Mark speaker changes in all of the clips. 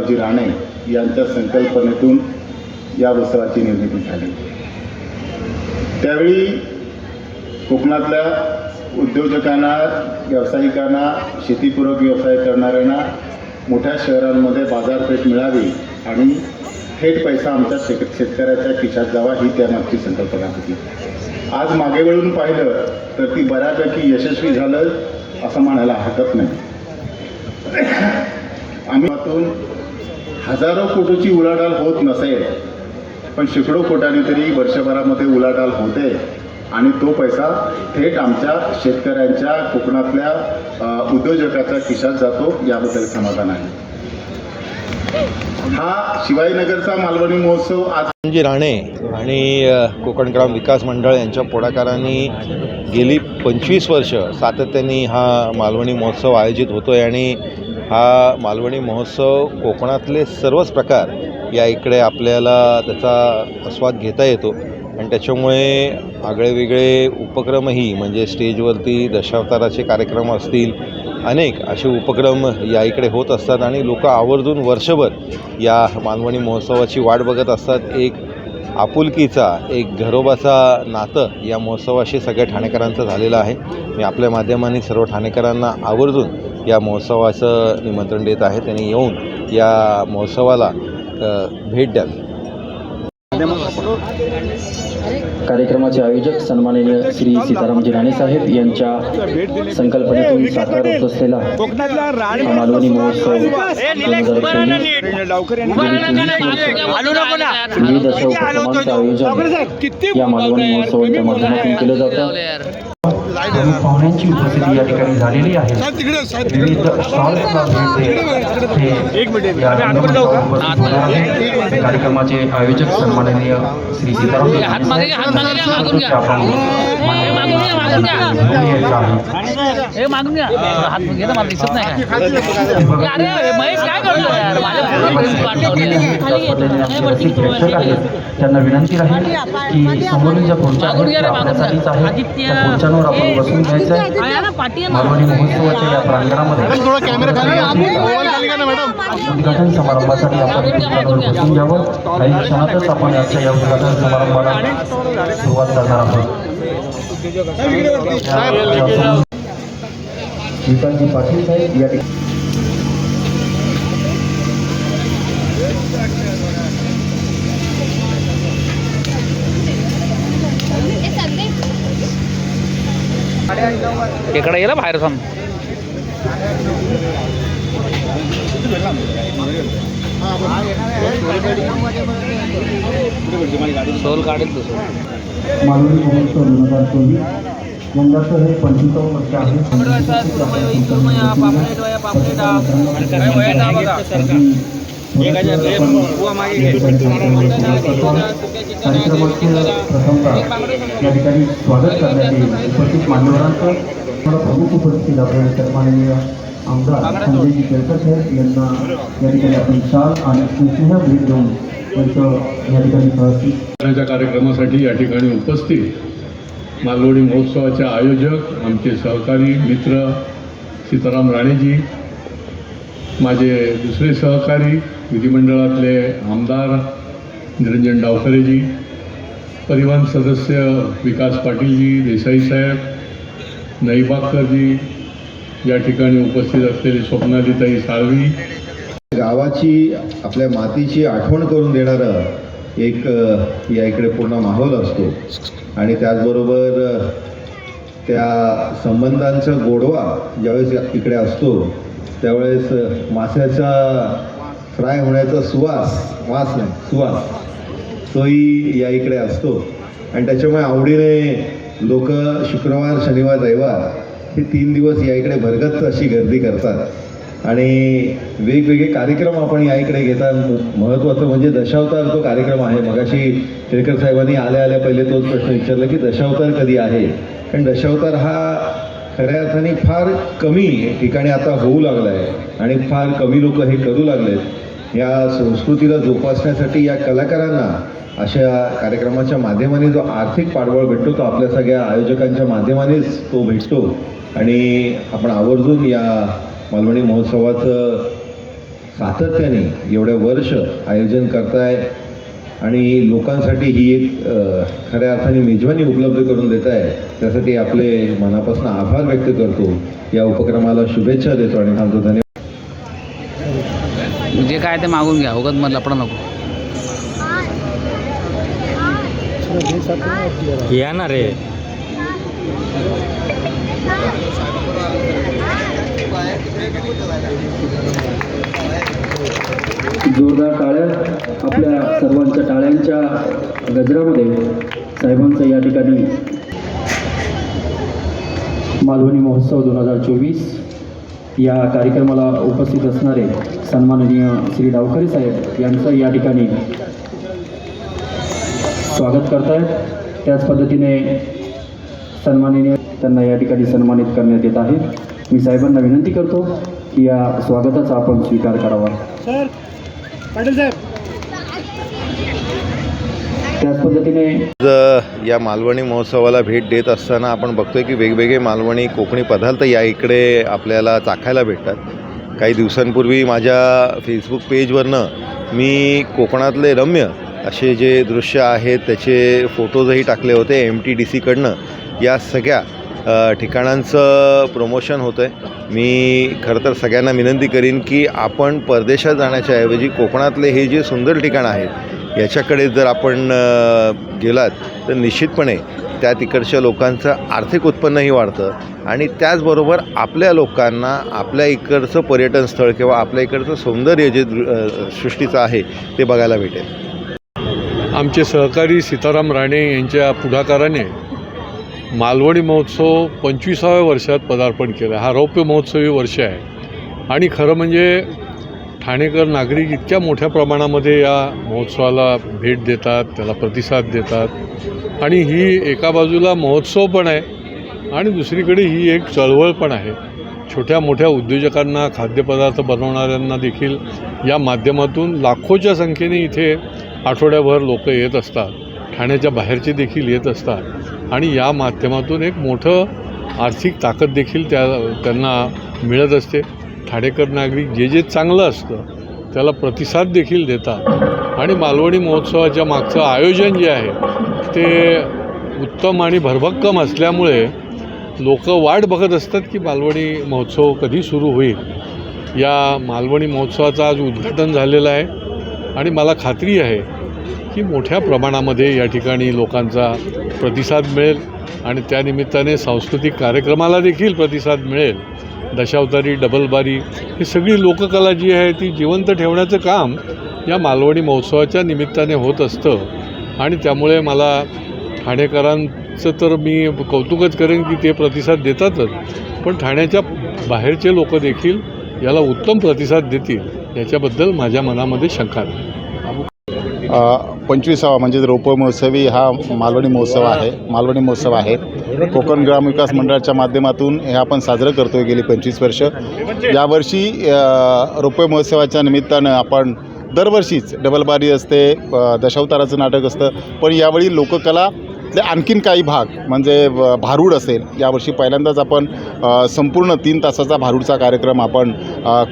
Speaker 1: राणे यांच्या संकल्पनेतून या उत्सवाची निर्मिती झाली. त्यावेळी कोकणातल्या उद्योजकांना व्यावसायिकांना शेतीपूरक व्यवसाय करणाऱ्यांना मोठ्या शहरांमध्ये बाजारपेठ मिळावी आणि थेट पैसा आमच्या शेत शेतकऱ्याच्या खिशात जावा ही त्यामागची संकल्पना होती. आज मागे वळून पाहिलं तर ती बऱ्यापैकी यशस्वी झालं असं म्हणायला हरकत नाही. आम्ही हजारो कोटीची उलाढाल होत नसेल पण शेकडो कोटांनी तरी वर्षभरामध्ये उलाढाल होते. आणि तो पैसा थेट आमच्या शेतकऱ्यांच्या कोकणातल्या उद्योजकाचा उद्योजकाच्या खिशात जातो याबद्दल समाधान आहे. हा शिवाजीनगरचा मालवणी महोत्सव आज
Speaker 2: जी राणे आणि कोकण ग्राम विकास मंडळ यांच्या पुढाकाराने गेली पंचवीस वर्ष सातत्याने हा मालवणी महोत्सव आयोजित होतो आहे आणि हा मालवणी महोत्सव कोकणातले सर्वच प्रकार या इकडे आपल्याला त्याचा आस्वाद घेता येतो. आणि त्याच्यामुळे आगळेवेगळे उपक्रमही म्हणजे स्टेजवरती दशावताराचे कार्यक्रम असतील अनेक असे उपक्रम या इकडे होत असतात आणि लोक आवर्जून वर्षभर या मालवणी महोत्सवाची वाट बघत असतात. एक आपुलकीचा एक घरोबाचा नातं या महोत्सवाशी सगळ्या ठाणेकरांचं झालेलं आहे. मी आपल्या माध्यमाने सर्व ठाणेकरांना आवर्जून या महोत्सवाचं निमंत्रण देत आहे. त्यांनी येऊन या महोत्सवाला भेट द्यावी.
Speaker 3: कार्यक्रमाचे आयोजक सन्माननीय श्री सीतारामजी राणे साहेब यांच्या संकल्पनेतून साकार होत असलेला मालवणी महोत्सव विविध आयोजन
Speaker 4: किती
Speaker 3: या मालवणी महोत्सवाच्या माध्यमातून केलं जातं. पाहुण्यांची उपस्थिती या ठिकाणी झालेली आहे. विविध स्टॉल्सला भेट देत हे उपस्थित होणार आहे. कार्यक्रमाचे आयोजक सन्माननीय श्री सीताराम त्यांना विनंती राहील की समोरील ज्या खुर्च्या आहेत त्या खुर्च्यांवर आपण बसून घ्यायचं आहे. मालवणी महोत्सवाच्या या प्रांगणामध्ये उद्घाटन समारंभासाठी आपण खुर्च्यांवर बसून घ्यावं. काही क्षणातच आपण याच्या या उद्घाटन समारंभाला सुरुवात करणार आहोत. विकासजी पाटील साहेब या ठिकाणी.
Speaker 5: इकडे गेला बाहेर थांब. सोल काढेल तू
Speaker 3: मालवणी महोत्सव दोन हजार चोवीस यंदाचं हे पंचवीसावं वर्ष आहे कार्यक्रमाचे प्रथमतः या ठिकाणी स्वागत करण्यात येईल उपस्थित मान्यवरांचं मला प्रमुख उपस्थित सन्माननीय आमदार संजयजी केळकर साहेब यांना या ठिकाणी आपण शाल आणि स्नेह भेट देऊन त्यांचं या ठिकाणी
Speaker 6: कार्यक्रमासाठी या ठिकाणी उपस्थित मालवणी महोत्सवाचे आयोजक आमचे सहकारी मित्र सीताराम राणेजी माझे दुसरे सहकारी विधिमंडळातले आमदार निरंजन डावखरेजी परिवहन सदस्य विकास पाटीलजी देसाई साहेब नईबागकरजी या ठिकाणी उपस्थित असलेली स्वप्नालीताई साळवी.
Speaker 1: गावाची आपल्या मातीची आठवण करून देणारं एक या इकडे पूर्ण माहोल असतो. आणि त्याचबरोबर त्या संबंधांचा गोडवा ज्यावेळेस इकडे असतो त्यावेळेस माशाचा फ्राय होण्याचा सुवास वास नाही सुवास. तोही या इकडे असतो. आणि त्याच्यामुळे आवडीने लोक शुक्रवार शनिवार रविवार हे तीन दिवस या इकडे भरगत अशी गर्दी करतात. आणि वेगवेगळे कार्यक्रम आपण या इकडे घेतात. महत्त्वाचं म्हणजे दशावतार तो कार्यक्रम आहे. मगाशी केळकर साहेबांनी आल्या आल्या पहिले तोच प्रश्न विचारला की दशावतार कधी आहे? कारण दशावतार हा खऱ्या अर्थाने फार कमी ठिकाणी आता होऊ लागला आहे आणि फार कमी लोक हे करू लागलेत. या संस्कृतीला जोपासण्यासाठी या कलाकारांना अशा कार्यक्रमाच्या माध्यमाने जो आर्थिक पाठबळ भेटतो तो आपल्या सगळ्या आयोजकांच्या माध्यमानेच तो भेटतो. आणि आपण आवर्जून या मालवणी महोत्सवाचं
Speaker 7: सातत्याने एवढ्या वर्ष आयोजन करताय आणि लोकांसाठी ही एक खऱ्या अर्थाने मेजवानी उपलब्ध करून देत आहे त्यासाठी आपले मनापासून आभार व्यक्त करतो. या उपक्रमाला शुभेच्छा देतो आणि सांगतो धन्यवाद.
Speaker 5: जे काय ते मागून घ्या. उगत मग लपडा नको.
Speaker 8: येणार रे
Speaker 3: जोरदार टाळ्या आपल्या सर्वांच्या टाळ्यांच्या गजरामध्ये साहेबांचा या ठिकाणी मालवणी महोत्सव दोन हजार चोवीस या कार्यक्रमाला उपस्थित असणारे सन्माननीय श्री डावखरे साहेब यांचं या ठिकाणी स्वागत करतायत. त्याच पद्धतीने सन्माननीय त्यांना या ठिकाणी सन्मानित करण्यात येत आहे. मी साहेबांना विनंती करतो की या स्वागताचा आपण स्वीकार करावा. त्याच पद्धतीने
Speaker 2: आज या मालवणी महोत्सवाला भेट देत असताना आपण बघतोय की वेगवेगळे मालवणी कोकणी पदार्थ या इकडे आपल्याला चाखायला भेटतात. काही दिवसांपूर्वी माझ्या फेसबुक पेजवरनं मी कोकणातले रम्य असे जे दृश्य आहेत त्याचे फोटोजही टाकले होते एम टी डी सीकडनं या सगळ्या ठिकाणांचं प्रमोशन होतं आहे मी खरं तर सगळ्यांना विनंती करीन की आपण परदेशात जाण्याच्या ऐवजी कोकणातले हे जे सुंदर ठिकाण आहेत याच्याकडे जर आपण गेलात तर निश्चितपणे त्या तिकडच्या लोकांचं आर्थिक उत्पन्नही वाढतं आणि त्याचबरोबर आपल्या लोकांना आपल्या इकडचं पर्यटन स्थळ किंवा आपल्या इकडचं सौंदर्य जे दृ- सृष्टीचं आहे ते बघायला भेटेल.
Speaker 6: आमचे सहकारी सीताराम राणे यांच्या पुढाकाराने मालवणी महोत्सव पंचवीसाव्या वर्षात पदार्पण केलं. हा रौप्य महोत्सवी वर्ष आहे. आणि खरं म्हणजे ठाणेकर नागरिक इतक्या मोठ्या प्रमाणामध्ये या महोत्सवाला भेट देतात त्याला प्रतिसाद देतात. आणि ही एका बाजूला महोत्सव पण आहे आणि दुसरीकडे ही एक चळवळ पण आहे. छोट्या मोठ्या उद्योजकांना खाद्यपदार्थ बनवणाऱ्यांना देखील या माध्यमातून लाखोच्या संख्येने इथे आठवड्याभर लोक येत असतात ठाण्याच्या बाहेरचे देखील येत असतात आणि या माध्यमातून एक मोठं आर्थिक ताकद देखील त्या त्यांना मिळत असते. ठाणेकर नागरिक जे जे चांगलं असतं त्याला प्रतिसाद देखील देतात. आणि मालवणी महोत्सवाच्या मागचं आयोजन जे आहे ते उत्तम आणि भरभक्कम असल्यामुळे लोक वाट बघत असतात की मालवणी महोत्सव कधी सुरू होईल. या मालवणी महोत्सवाचं आज उद्घाटन झालेलं आहे आणि मला खात्री आहे की मोठ्या प्रमाणामध्ये या ठिकाणी लोकांचा प्रतिसाद मिळेल आणि त्यानिमित्ताने सांस्कृतिक कार्यक्रमाला देखील प्रतिसाद मिळेल. दशावतारी डबलबारी ही सगळी लोककला जी आहे ती जिवंत ठेवण्याचं काम या मालवणी महोत्सवाच्या निमित्ताने होत असतं. आणि त्यामुळे मला ठाणेकरांचं तर मी कौतुकच करेन की ते प्रतिसाद देतातच. पण ठाण्याच्या बाहेरचे लोक देखील याला उत्तम प्रतिसाद देतील याच्याबद्दल माझ्या मनामध्ये शंका नाही.
Speaker 1: पंचवीसावा म्हणजे रोपं महोत्सवी हा मालवणी महोत्सव आहे. मालवणी महोत्सव आहे. कोकण ग्रामविकास मंडळाच्या माध्यमातून हे आपण साजरं करतो आहे गेली पंचवीस वर्ष. यावर्षी अ, महोत्सवाच्या निमित्तानं आपण दरवर्षीच डबलबारी असते दशावताराचं नाटक असतं. पण यावेळी लोककला ते आणखीन काही भाग म्हणजे भारूड असेल यावर्षी पहिल्यांदाच आपण संपूर्ण तीन तासाचा भारूडचा कार्यक्रम आपण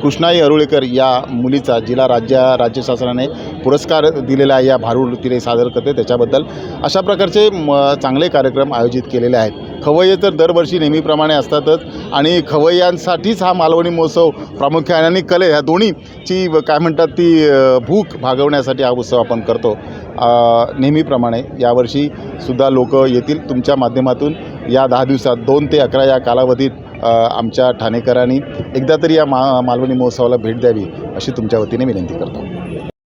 Speaker 1: कृष्णाई अरुळेकर या मुलीचा जिला राज्य राज्य शासनाने पुरस्कार दिलेला आहे या भारूड तिने सादर करते त्याच्याबद्दल अशा प्रकारचे म चांगले कार्यक्रम आयोजित केलेले आहेत. खवय्ये तर दरवर्षी नेहमीप्रमाणे असतातच आणि खवय्यांसाठीच हा मालवणी महोत्सव प्रामुख्याने आणि कले ह्या दोन्हीची काय म्हणतात ती भूक भागवण्यासाठी हा उत्सव आपण करतो. नेहमीप्रमाणे यावर्षी सुद्धा लोक येतील तुमच्या माध्यमातून. या दहा दिवसात दोन ते अकरा या कालावधीत आमच्या ठाणेकरांनी एकदा तरी या मा मालवणी महोत्सवाला भेट द्यावी अशी तुमच्या वतीने विनंती करतो.